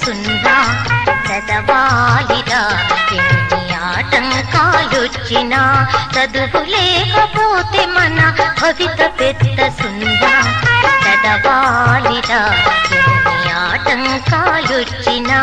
వస్తుందా? చదవాలిరా ఎన్ని ఆటంకాలొచ్చినా. చదువు లేకపోతే మన భవిత పెద్ద సుందా. చదవాలిరా ఎన్ని ఆటంకాలొచ్చినా.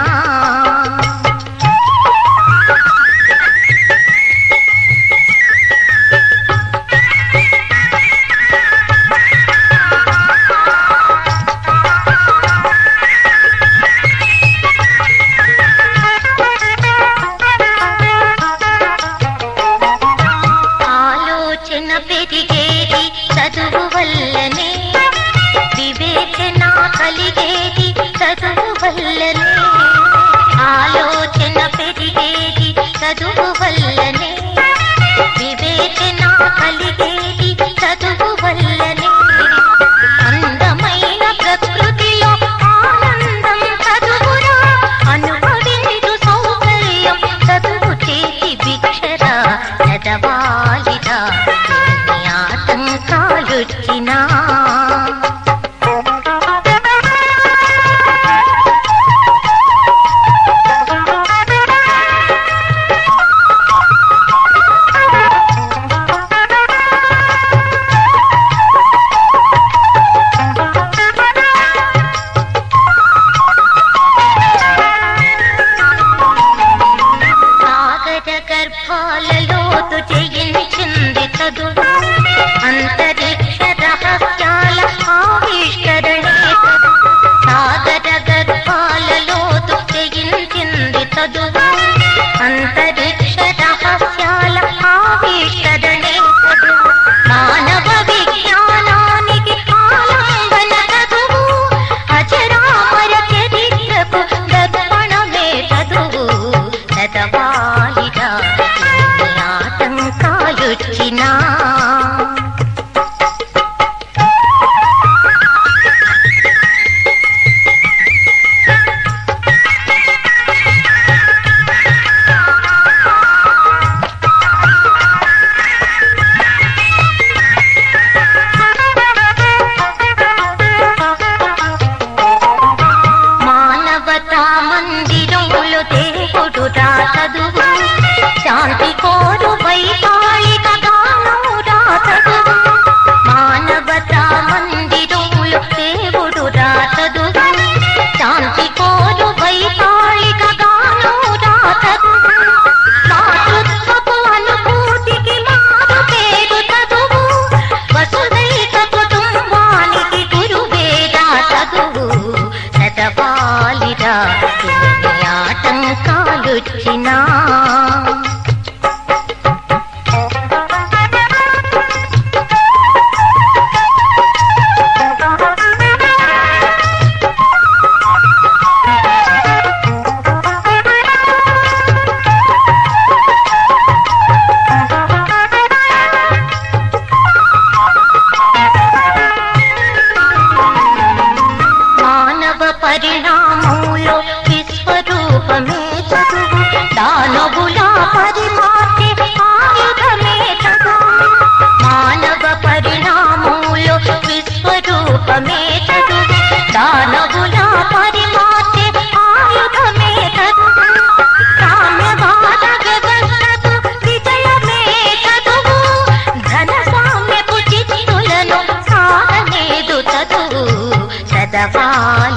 发。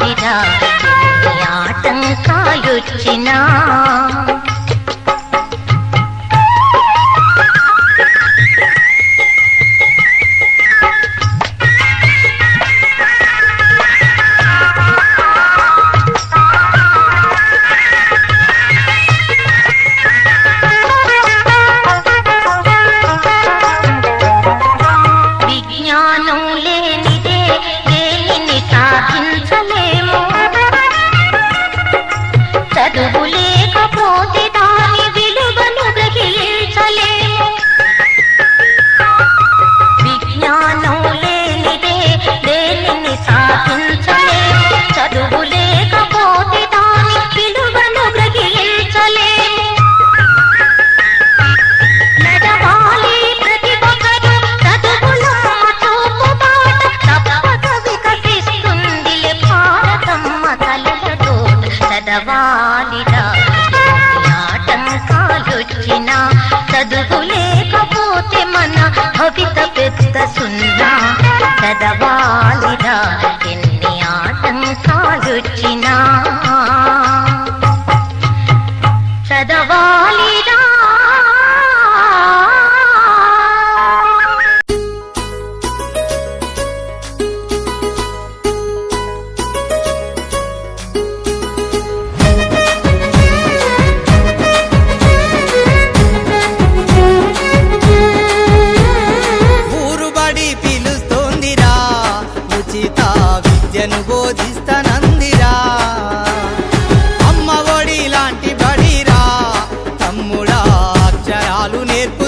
పాఠాలు నేర్పు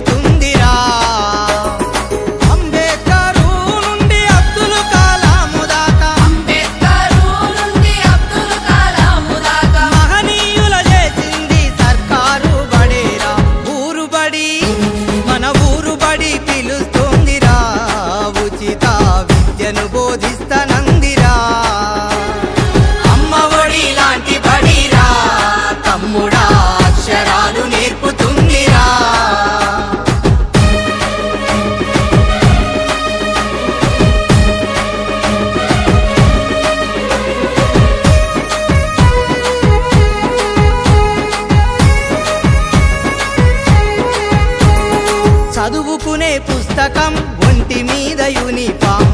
పతాకం ఒంటి మీద యూనిఫామ్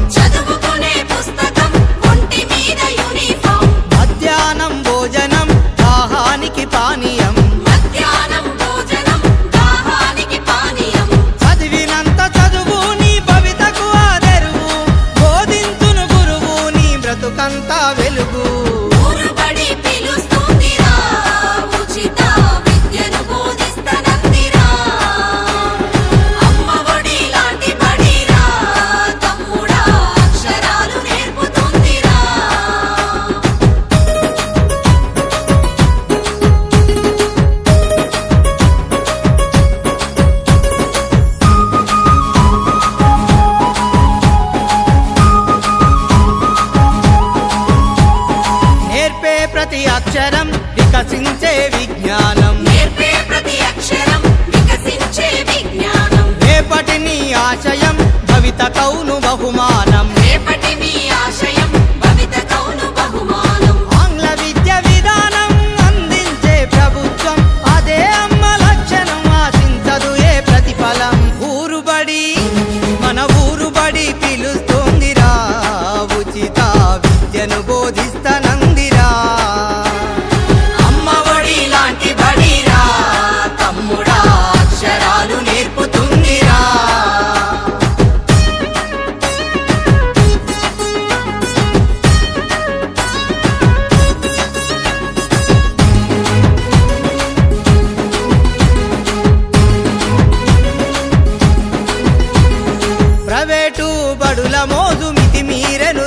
అక్షరం వికసించ అవేటు బడుల మోజు మితి మీరెను